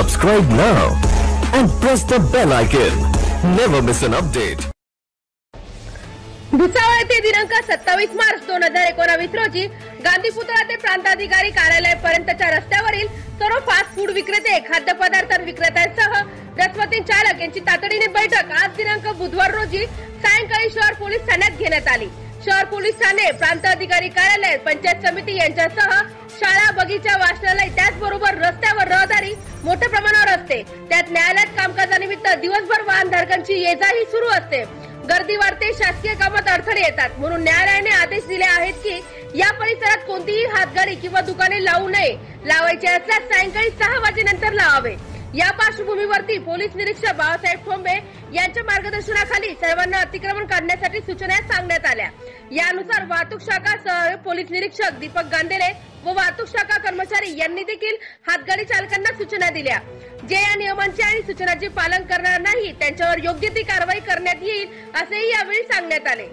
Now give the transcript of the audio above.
Subscribe now and press the bell icon. Never miss an update. Bhusawal येथे दिनांक सत्तावीस मार्च दोन हजार एकोणावीस रोजी गांधी पुतळा ते प्रांताधिकारी कार्यालय पर्यंतच्या रस्त्यावरील सर्व फास्ट फूड विक्रेते खाद्यपदार्थ विक्रेत्यांसह रसवती चालक यांची तातडीने बैठक आज दिनांक बुधवार रोजी सायंकाळी शहर पोलीस ठाण्यात घेण्यात आली शहर पोलीस ठाणे प्रांत अधिकारी कार्यालय पंचायत समिती यांच्यासह शाळा बगीचा वाचनालय त्याचबरोबर रस्त्यावर रहदारी मोठ्या प्रमाणावर असते. त्यात न्यायालयात कामकाजानिमित्त दिवसभर वाहनधारकांची ये जाही सुरू असते. गर्दी वाढते शासकीय कामात अडथळे येतात. म्हणून न्यायालयाने आदेश दिले आहेत की या परिसरात कोणतीही हातगाडी किंवा दुकाने लावू नये. लावायचे असल्यास सायंकाळी सहा वाजेनंतर लावावे. या पार्श्वभूमीवरती पोलीस निरीक्षक बाळासाहेब ठोंबे यांच्या मार्गदर्शनाखाली सर्वांना अतिक्रमण काढण्यासाठी सूचना सांगण्यात आल्या. यानुसार वाहतूक शाखा सह पोलीस निरीक्षक दीपक गांधेले व वाहतूक शाखा कर्मचारी यांनी देखील हातगाडी चालकांना सूचना दिल्या. जे या नियमांचे आणि सूचनांचे पालन करणार नाही त्यांच्यावर योग्य ती कारवाई करण्यात येईल असेही यावेळी सांगण्यात आले.